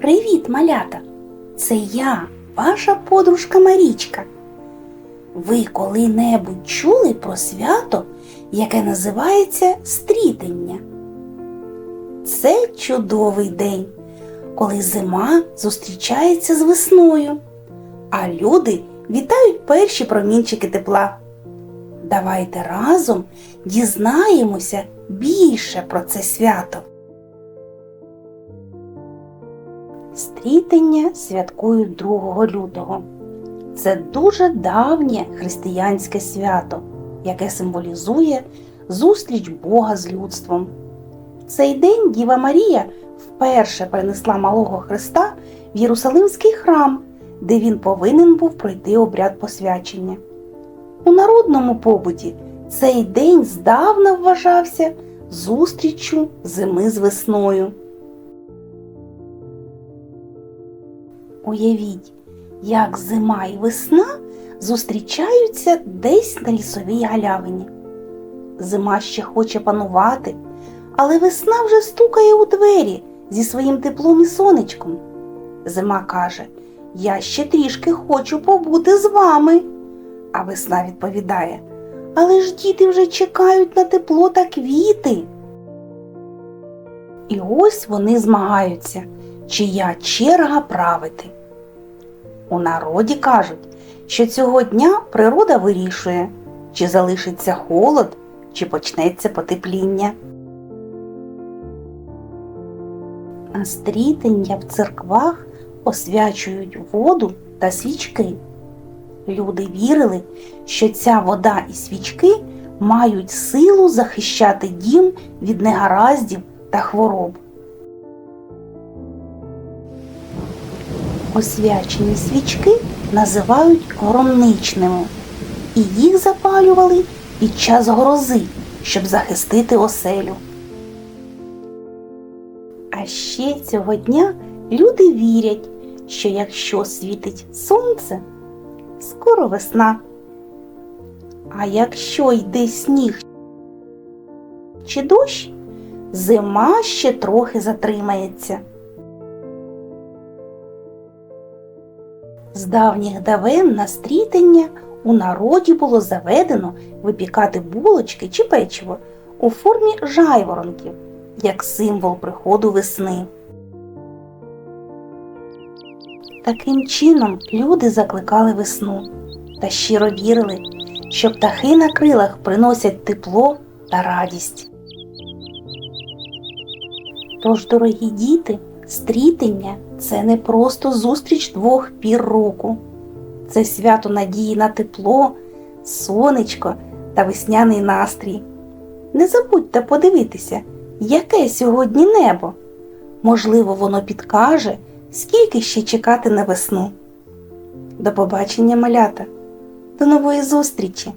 Привіт, малята! Це я, ваша подружка Марічка. Ви коли-небудь чули про свято, яке називається стрітення? Це чудовий день, коли зима зустрічається з весною, а люди вітають перші промінчики тепла. Давайте разом дізнаємося більше про це свято. Стрітення святкують 2 лютого. Це дуже давнє християнське свято, яке символізує зустріч Бога з людством. В цей день Діва Марія вперше принесла малого Христа в Єрусалимський храм, де він повинен був пройти обряд посвячення. У народному побуті цей день здавна вважався зустріччю зими з весною. Уявіть, як зима і весна зустрічаються десь на лісовій галявині. Зима ще хоче панувати, але весна вже стукає у двері зі своїм теплом і сонечком. Зима каже: Я ще трішки хочу побути з вами. А весна відповідає: Але ж діти вже чекають на тепло та квіти. І ось вони змагаються, чия черга правити. У народі кажуть, що цього дня природа вирішує, чи залишиться холод, чи почнеться потепління. На стрітення в церквах освячують воду та свічки. Люди вірили, що ця вода і свічки мають силу захищати дім від негараздів та хвороб. Освячені свічки називають громничними, і їх запалювали під час грози, щоб захистити оселю. А ще цього дня люди вірять, що якщо світить сонце, скоро весна. А якщо йде сніг чи дощ, зима ще трохи затримається. З давніх давен на стрітення у народі було заведено випікати булочки чи печиво у формі жайворонків, як символ приходу весни. Таким чином люди закликали весну та щиро вірили, що птахи на крилах приносять тепло та радість. Тож, дорогі діти, стрітення це не просто зустріч двох пір року. Це свято надії на тепло, сонечко та весняний настрій. Не забудьте подивитися, яке сьогодні небо. Можливо, воно підкаже, скільки ще чекати на весну. До побачення, малята! До нової зустрічі!